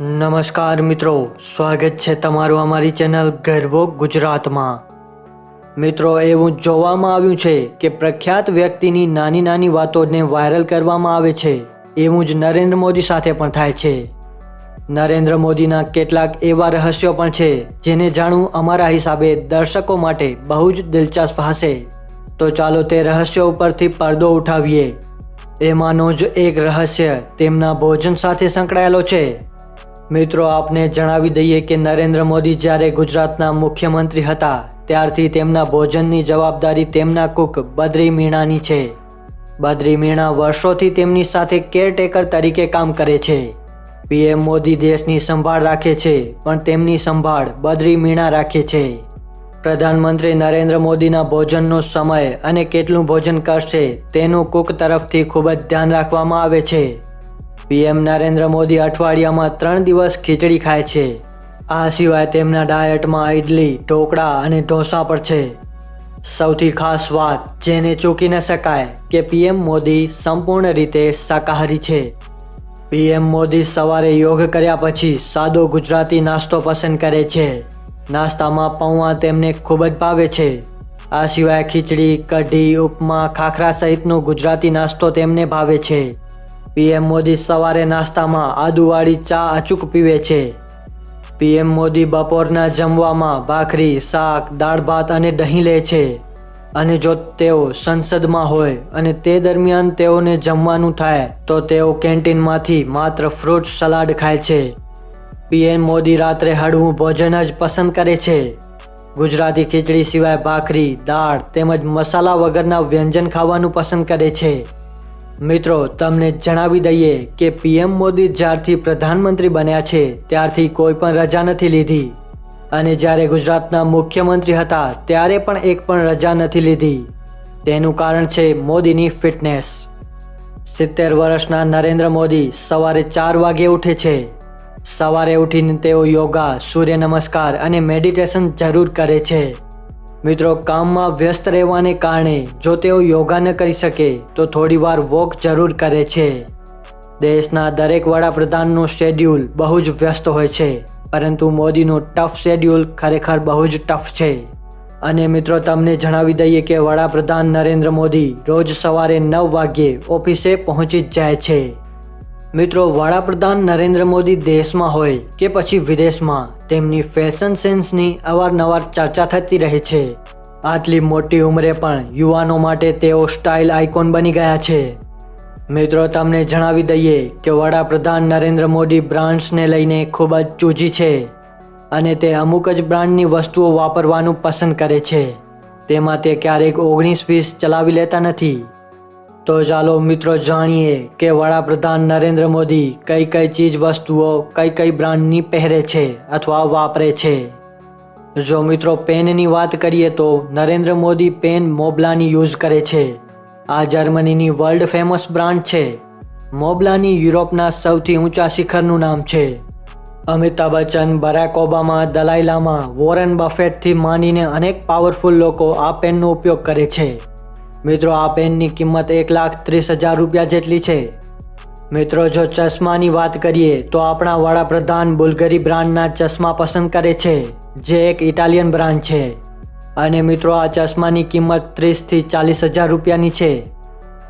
નમસ્કાર મિત્રો, સ્વાગત છે તમારું અમારી ચેનલ ગર્વો ગુજરાતમાં. મિત્રો એવું જોવામાં આવ્યું છે કે પ્રખ્યાત વ્યક્તિની નાની નાની વાતોને વાયરલ કરવામાં આવે છે. એવું જ નરેન્દ્ર મોદી સાથે પણ થાય છે. નરેન્દ્ર મોદીના કેટલાક એવા રહસ્યો પણ છે, જેને જાણવું અમારા હિસાબે દર્શકો માટે બહુ જ દિલચસ્પ હશે. તો ચાલો તે રહસ્યો ઉપરથી પડદો ઉઠાવીએ. એમાંનો જ એક રહસ્ય તેમના ભોજન સાથે સંકળાયેલો છે. મિત્રો, આપને જણાવી દઈએ કે નરેન્દ્ર મોદી જ્યારે ગુજરાતના મુખ્યમંત્રી હતા, ત્યારથી તેમના ભોજનની જવાબદારી તેમના કુક બદ્રી મીણાની છે. બદ્રી મીણા વર્ષોથી તેમની સાથે કેરટેકર તરીકે કામ કરે છે. પીએમ મોદી દેશની સંભાળ રાખે છે, પણ તેમની સંભાળ બદ્રી મીણા રાખે છે. પ્રધાનમંત્રી નરેન્દ્ર મોદીના ભોજનનો સમય અને કેટલું ભોજન કરશે, તેનું કુક તરફથી ખૂબ જ ધ્યાન રાખવામાં આવે છે. પીએમ નરેન્દ્ર મોદી અઠવાડિયામાં ત્રણ દિવસ ખીચડી ખાય છે. આ સિવાય તેમના ડાયટમાં ઇડલી ઢોકળા અને ઢોસા પણ છે. સૌથી ખાસ વાત જેને ચૂકી ન શકાય કે પીએમ મોદી સંપૂર્ણ રીતે શાકાહારી છે. પીએમ મોદી સવારે યોગ કર્યા પછી સાદો ગુજરાતી નાસ્તો પસંદ કરે છે. નાસ્તામાં પૌવા તેમને ખૂબ જ ભાવે છે. આ સિવાય ખીચડી, કઢી, ઉપમા, ખાખરા સહિતનો ગુજરાતી નાસ્તો તેમને ભાવે છે. પીએમ મોદી સવારે નાસ્તામાં આદુવાળી ચા અચૂક પીવે છે. પીએમ મોદી બપોરના જમવામાં ભાખરી, શાક, દાળ ભાત અને દહીં લે છે. અને જો તેઓ સંસદમાં હોય અને તે દરમિયાન તેઓને જમવાનું થાય, તો તેઓ કેન્ટીનમાંથી માત્ર ફ્રૂટ સલાડ ખાય છે. પીએમ મોદી રાત્રે હળવું ભોજન જ પસંદ કરે છે. ગુજરાતી ખીચડી સિવાય ભાખરી, દાળ તેમજ મસાલા વગરના વ્યંજન ખાવાનું પસંદ કરે છે. મિત્રો, તમને જણાવી દઈએ કે પીએમ મોદી જ્યારથી પ્રધાનમંત્રી બન્યા છે, ત્યારથી કોઈ પણ રજા નથી લીધી. અને જ્યારે ગુજરાતના મુખ્યમંત્રી હતા, ત્યારે પણ એક પણ રજા નથી લીધી. તેનું કારણ છે મોદીની ફિટનેસ. સિત્તેર વર્ષના નરેન્દ્ર મોદી સવારે ચાર વાગે ઉઠે છે. સવારે ઉઠીને તેઓ યોગા, સૂર્ય નમસ્કાર અને મેડિટેશન જરૂર કરે છે. મિત્રો, કામમાં વ્યસ્ત રહેવાને કારણે જો તેઓ યોગા ન કરી શકે, તો થોડી વાર વોક જરૂર કરે છે. દેશના દરેક વડાપ્રધાનનું શેડ્યુલ બહુ જ વ્યસ્ત હોય છે, પરંતુ મોદીનું ટફ શેડ્યુલ ખરેખર બહુ જ ટફ છે. અને મિત્રો, તમને જણાવી દઈએ કે વડાપ્રધાન નરેન્દ્ર મોદી રોજ સવારે નવ વાગ્યે ઓફિસે પહોંચી જ જાય છે. મિત્રો, વડાપ્રધાન નરેન્દ્ર મોદી દેશમાં હોય કે પછી વિદેશમાં, તેમની ફેશન સેન્સની અવારનવાર ચર્ચા થતી રહે છે. આટલી મોટી ઉંમરે પણ યુવાનો માટે તેઓ સ્ટાઇલ આઇકોન બની ગયા છે. મિત્રો, તમને જણાવી દઈએ કે વડાપ્રધાન નરેન્દ્ર મોદી બ્રાન્ડ્સને લઈને ખૂબ જ ચૂજી છે અને તે અમુક જ બ્રાન્ડની વસ્તુઓ વાપરવાનું પસંદ કરે છે. તેમાં તે ક્યારેક ઓગણીસ વીસ ચલાવી લેતા નથી. તો ચાલો મિત્રો જાણીએ કે વડાપ્રધાન નરેન્દ્ર મોદી કઈ કઈ ચીજ વસ્તુઓ, કઈ કઈ બ્રાન્ડની પહેરે છે અથવા વાપરે છે? જો મિત્રો પેનની વાત કરીએ તો નરેન્દ્ર મોદી પેન મોબલાની યુઝ કરે છે. આ જર્મનીની વર્લ્ડ ફેમસ બ્રાન્ડ છે. મોબલાની યુરોપના સૌથી ઊંચા શિખરનું નામ છે. Amitabh Bachchan, Barack Obama, Dalai Lama, Warren બફેટથી માનીને અનેક પાવરફુલ લોકો આ પેનનો ઉપયોગ કરે છે. મિત્રો, આ પેનની કિંમત એક લાખ ત્રીસ હજાર રૂપિયા જેટલી છે. મિત્રો, જો ચશ્માની વાત કરીએ, તો આપણા વડાપ્રધાન બુલગરી બ્રાન્ડના ચશ્મા પસંદ કરે છે, જે એક ઇટાલિયન બ્રાન્ડ છે. અને મિત્રો, આ ચશ્માની કિંમત ત્રીસથી ચાલીસ હજાર રૂપિયાની છે.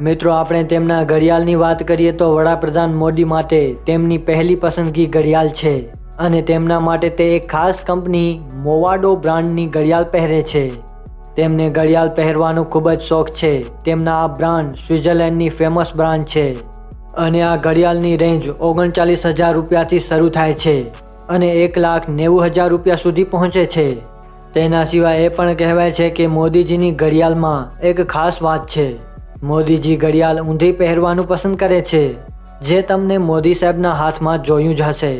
મિત્રો, આપણે તેમના ઘડિયાળની વાત કરીએ, તો વડાપ્રધાન મોદી માટે તેમની પહેલી પસંદગી ઘડિયાળ છે. અને તેમના માટે તે એક ખાસ કંપની, મોવાડો બ્રાન્ડની ઘડિયાળ પહેરે છે. તેમને ઘડિયાળ પહેરવાનો ખૂબ જ શોખ છે. તેમના આ બ્રાન્ડ સ્વિટ્ઝરલેન્ડની ફેમસ બ્રાન્ડ છે અને આ ઘડિયાળની રેન્જ ઓગણચાલીસ હજાર રૂપિયાથી શરૂ થાય છે અને એક લાખ નેવું હજાર રૂપિયા સુધી પહોંચે છે. તેના સિવાય એ પણ કહેવાય છે કે મોદીજીની ઘડિયાળમાં એક ખાસ વાત છે. મોદીજી ઘડિયાળ ઊંધી પહેરવાનું પસંદ કરે છે, જે તમને મોદી સાહેબના હાથમાં જોયું જ હશે.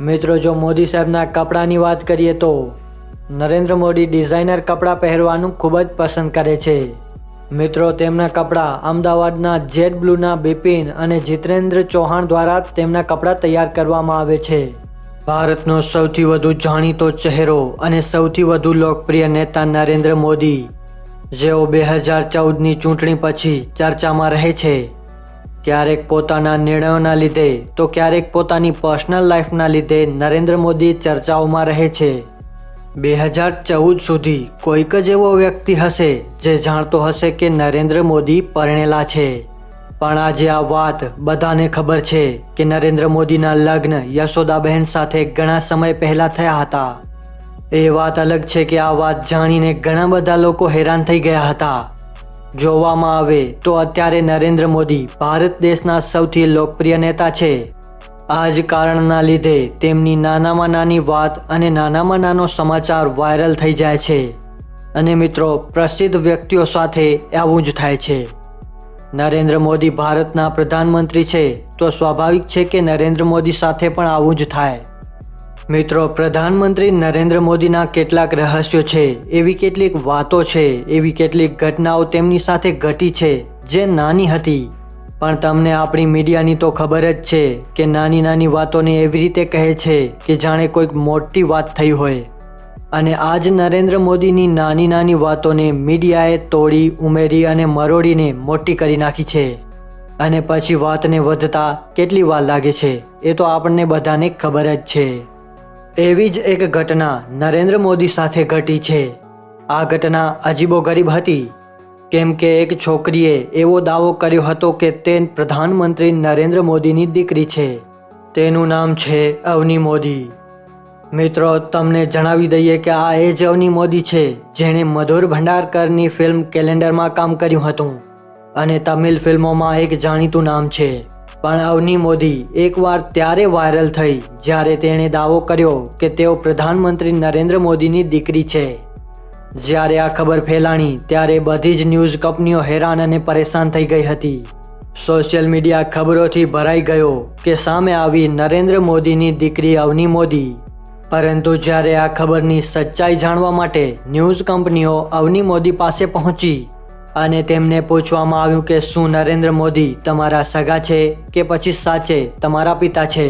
મિત્રો, જો મોદી સાહેબના કપડાની વાત કરીએ તો નરેન્દ્ર મોદી ડિઝાઇનર કપડાં પહેરવાનું ખૂબ જ પસંદ કરે છે. મિત્રો, તેમના કપડાં અમદાવાદના જેટ બ્લુના બિપિન અને જીતેન્દ્ર ચૌહાણ દ્વારા તેમના કપડાં તૈયાર કરવામાં આવે છે. ભારતનો સૌથી વધુ જાણીતો ચહેરો અને સૌથી વધુ લોકપ્રિય નેતા નરેન્દ્ર મોદી, જેઓ બે હજાર ચૌદની ચૂંટણી પછી ચર્ચામાં રહે છે. ક્યારેક પોતાના નિર્ણયોના લીધે તો ક્યારેક પોતાની પર્સનલ લાઈફના લીધે નરેન્દ્ર મોદી ચર્ચાઓમાં રહે છે. બે હજાર ચૌદ સુધી કોઈક જ એવો વ્યક્તિ હશે જે જાણતો હશે કે નરેન્દ્ર મોદી પરણેલા છે. પણ આજે આ વાત બધાને ખબર છે કે નરેન્દ્ર મોદીના લગ્ન યશોદાબહેન સાથે ઘણા સમય પહેલા થયા હતા. એ વાત અલગ છે કે આ વાત જાણીને ઘણા બધા લોકો હેરાન થઈ ગયા હતા. જોવામાં આવે તો અત્યારે નરેન્દ્ર મોદી ભારત દેશના સૌથી લોકપ્રિય નેતા છે. આ જ કારણના લીધે તેમની નાનામાં નાની વાત અને નાનામાં નાનો સમાચાર વાયરલ થઈ જાય છે. અને મિત્રો, પ્રસિદ્ધ વ્યક્તિઓ સાથે આવું જ થાય છે. નરેન્દ્ર મોદી ભારતના પ્રધાનમંત્રી છે, તો સ્વાભાવિક છે કે નરેન્દ્ર મોદી સાથે પણ આવું જ થાય. મિત્રો, પ્રધાનમંત્રી નરેન્દ્ર મોદીના કેટલાક રહસ્યો છે, એવી કેટલીક વાતો છે, એવી કેટલીક ઘટનાઓ તેમની સાથે ઘટી છે, જે નાની હતી. પણ તમને આપણી મીડિયાની તો ખબર જ છે કે નાની નાની વાતોને એવી રીતે કહે છે કે જાણે કોઈક મોટી વાત થઈ હોય. અને આજ નરેન્દ્ર મોદીની નાની નાની વાતોને મીડિયાએ તોડી, ઉમેરી અને મરોડીને મોટી કરી નાખી છે. અને પછી વાતને વધતા કેટલી વાર લાગે છે, એ તો આપણને બધાને ખબર જ છે. એવી જ એક ઘટના નરેન્દ્ર મોદી સાથે ઘટી છે. આ ઘટના અજીબો ગરીબ હતી. કેમ કે એક છોકરીએ એવો દાવો કર્યો હતો કે તે પ્રધાનમંત્રી નરેન્દ્ર મોદીની દીકરી છે. તેનું નામ છે અવની મોદી. મિત્રો, તમને જણાવી દઈએ કે આ એ જ અવની મોદી છે, જેણે મધુર ભંડારકરની ફિલ્મ કેલેન્ડરમાં કામ કર્યું હતું. અને તમિલ ફિલ્મોમાં એક જાણીતું નામ છે. પણ અવની મોદી એકવાર ત્યારે વાયરલ થઈ, જ્યારે તેણે દાવો કર્યો કે તેઓ પ્રધાનમંત્રી નરેન્દ્ર મોદીની દીકરી છે. જ્યારે આ ખબર ફેલાણી, ત્યારે બધી જ ન્યૂઝ કંપનીઓ હેરાન અને પરેશાન થઈ ગઈ હતી. સોશિયલ મીડિયા ખબરોથી ભરાઈ ગયો કે સામે આવી નરેન્દ્ર મોદીની દીકરી અવની મોદી. પરંતુ જ્યારે આ ખબરની સચ્ચાઈ જાણવા માટે ન્યૂઝ કંપનીઓ અવની મોદી પાસે પહોંચી અને તેમને પૂછવામાં આવ્યું કે શું નરેન્દ્ર મોદી તમારા સગા છે કે પછી સાચે તમારા પિતા છે?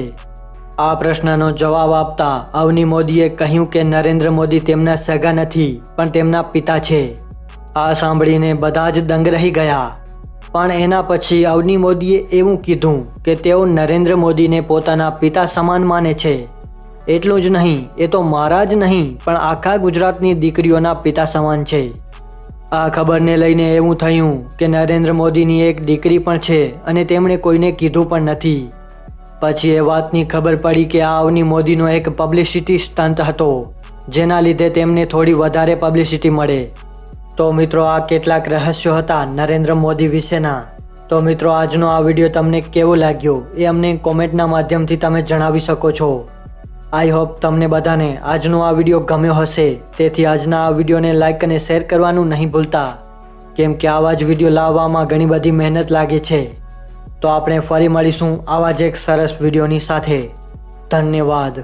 આ પ્રશ્નનો જવાબ આપતા અવની મોદીએ કહ્યું કે નરેન્દ્ર મોદી તેમના સગા નથી, પણ તેમના પિતા છે. આ સાંભળીને બધા જ દંગ રહી ગયા. પણ એના પછી અવની મોદીએ એવું કીધું કે તેઓ નરેન્દ્ર મોદીને પોતાના પિતા સમાન માને છે. એટલું જ નહીં, એ તો મારા જ નહીં, પણ આખા ગુજરાતની દીકરીઓના પિતા સમાન છે. આ ખબરને લઈને એવું થયું કે નરેન્દ્ર મોદીની એક દીકરી પણ છે અને તેમણે કોઈને કીધું પણ નથી. પછી એ વાતની ખબર પડી કે આ અવની મોદીનો એક પબ્લિસિટી સ્ટંટ હતો, જેના લીધે તેમને થોડી વધારે પબ્લિસિટી મળે. તો મિત્રો, આ કેટલાક રહસ્યો હતા નરેન્દ્ર મોદી વિશેના. તો મિત્રો, આજનો આ વીડિયો તમને કેવો લાગ્યો એ અમને કોમેન્ટના માધ્યમથી તમે જણાવી શકો છો. આઈ હોપ તમને બધાને આજનો આ વીડિયો ગમ્યો હશે. તેથી આજના આ વિડીયોને લાઇક અને શેર કરવાનું નહીં ભૂલતા. કેમ કે આવા જ વીડિયો લાવવામાં ઘણી બધી મહેનત લાગે છે. તો આપણે ફરી મળીશું આવા જ એક સરસ વિડીયોની સાથે. ધન્યવાદ.